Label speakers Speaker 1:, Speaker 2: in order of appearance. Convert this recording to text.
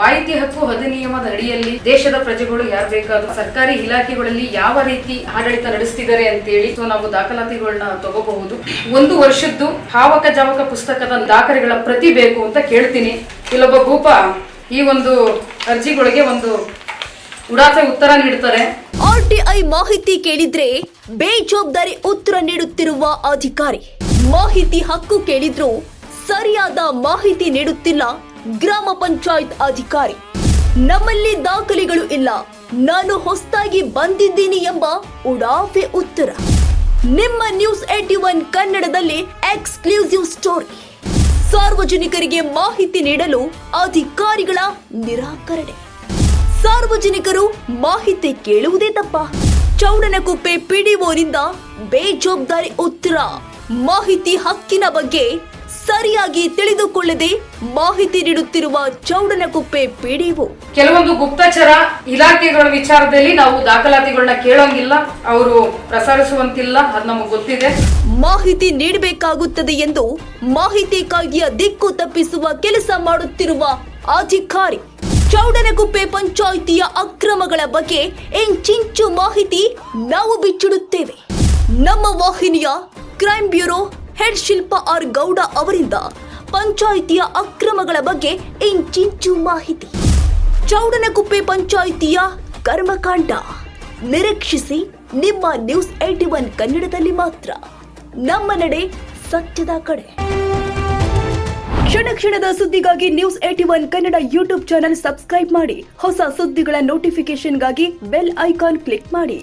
Speaker 1: ಮಾಹಿತಿ ಹಕ್ಕು ಅಧಿನಿಯಮದ ಅಡಿಯಲ್ಲಿ ದೇಶದ ಪ್ರಜೆಗಳು ಯಾರು ಬೇಕಾದ್ರೂ ಸರ್ಕಾರಿ ಇಲಾಖೆಗಳಲ್ಲಿ ಯಾವ ರೀತಿ ಆಡಳಿತ ನಡೆಸ್ತಿದ್ದಾರೆ ಅಂತೇಳಿ ಸೊ ನಾವು ದಾಖಲಾತಿಗಳನ್ನ ತಗೋಬಹುದು. ಒಂದು ವರ್ಷದ್ದು ಹಾವಕ ಜಾವಕ ಪುಸ್ತಕದ ದಾಖಲೆಗಳ ಪ್ರತಿ ಬೇಕು ಅಂತ ಕೇಳ್ತೀನಿ. ಇಲ್ಲೊಬ್ಬ ಭೂಪ ಈ ಒಂದು ಅರ್ಜಿಗಳಿಗೆ ಒಂದು ಉಡಾಫೆ ಉತ್ತರ ನೀಡ್ತಾರೆ.
Speaker 2: ಆರ್ಟಿಐ ಮಾಹಿತಿ ಕೇಳಿದ್ರೆ ಬೇಜವಾಬ್ದಾರಿ ಉತ್ತರ ನೀಡುತ್ತಿರುವ ಅಧಿಕಾರಿ. ಮಾಹಿತಿ ಹಕ್ಕು ಕೇಳಿದ್ರು ಸರಿಯಾದ ಮಾಹಿತಿ ನೀಡುತ್ತಿಲ್ಲ ಗ್ರಾಮ ಪಂಚಾಯತ್ ಅಧಿಕಾರಿ. ನಮ್ಮಲ್ಲಿ ದಾಖಲೆಗಳು ಇಲ್ಲ. ನಾನು ಹೊಸದಾಗಿ ಬಂದಿದ್ದೀನಿ ಎಂಬ ಉಡಾಫೆ ಉತ್ತರ. ನಿಮ್ಮ ನ್ಯೂಸ್ ಏಟಿ ಒನ್ ಕನ್ನಡದಲ್ಲಿ ಎಕ್ಸ್ಕ್ಲೂಸಿವ್ ಸ್ಟೋರಿ. ಸಾರ್ವಜನಿಕರಿಗೆ ಮಾಹಿತಿ ನೀಡಲು ಅಧಿಕಾರಿಗಳ ನಿರಾಕರಣೆ. ಸಾರ್ವಜನಿಕರು ಮಾಹಿತಿ ಕೇಳುವುದೇ ತಪ್ಪ. ಚೌಡನಕುಪ್ಪೆ ಪಿಡಿಒನಿಂದ ಬೇಜವಾಬ್ದಾರಿ ಉತ್ತರ. ಮಾಹಿತಿ ಹಕ್ಕಿನ ಬಗ್ಗೆ ಸರಿಯಾಗಿ ತಿಳಿದುಕೊಳ್ಳದೆ ಮಾಹಿತಿ ನೀಡುತ್ತಿರುವ ಚೌಡನಕುಪ್ಪೆ ಪಿಡಿಒ.
Speaker 1: ಕೆಲವೊಂದು ಗುಪ್ತಚರ ಇಲಾಖೆಗಳ ವಿಚಾರದಲ್ಲಿ ನಾವು ದಾಖಲಾತಿಗಳನ್ನ ಕೇಳೋಂಗಿಲ್ಲ ಅವರು ಪ್ರಸಾರಿಸುವಂತಿಲ್ಲ ಅದು ನಮಗೆ ಗೊತ್ತಿದೆ.
Speaker 2: ಮಾಹಿತಿ ನೀಡಬೇಕಾಗುತ್ತದೆ ಎಂದು ಮಾಹಿತಿ ಕಾಯ್ದೆಯ ದಿಕ್ಕು ತಪ್ಪಿಸುವ ಕೆಲಸ ಮಾಡುತ್ತಿರುವ ಅಧಿಕಾರಿ. ಚೌಡನಗುಪ್ಪೆ ಪಂಚಾಯಿತಿಯ ಅಕ್ರಮಗಳ ಬಗ್ಗೆ ಇಂಚಿಂಚು ಮಾಹಿತಿ ನಾವು ಬಿಚ್ಚಿಡುತ್ತೇವೆ. ನಮ್ಮ ವಾಹಿನಿಯ crime bureau head Shilpa R Gowda ಅವರಿಂದ ಪಂಚಾಯಿತಿಯ ಅಕ್ರಮಗಳ ಬಗ್ಗೆ ಇಂಚಿಂಚು ಮಾಹಿತಿ. ಚೌಡನಕುಪ್ಪೆ ಪಂಚಾಯಿತಿಯ ಕರ್ಮಕಾಂಡ. ನಿರೀಕ್ಷಿಸಿ ನಿಮ್ಮ ನ್ಯೂಸ್ ಏಟಿ ಒನ್ ಕನ್ನಡದಲ್ಲಿ ಮಾತ್ರ. ನಮ್ಮ ನಡೆ ಸತ್ಯದ ಕಡೆ. ಕ್ಷಣ ಕ್ಷಣದ ಸುದ್ದಿಗಾಗಿ news eighty one Kannada YouTube channel subscribe ಮಾಡಿ. ಹೊಸ ಸುದ್ದಿಗಳ ನೋಟಿಫಿಕೇಶನ್ಗಾಗಿ ಬೆಲ್ ಐಕಾನ್ ಕ್ಲಿಕ್ ಮಾಡಿ.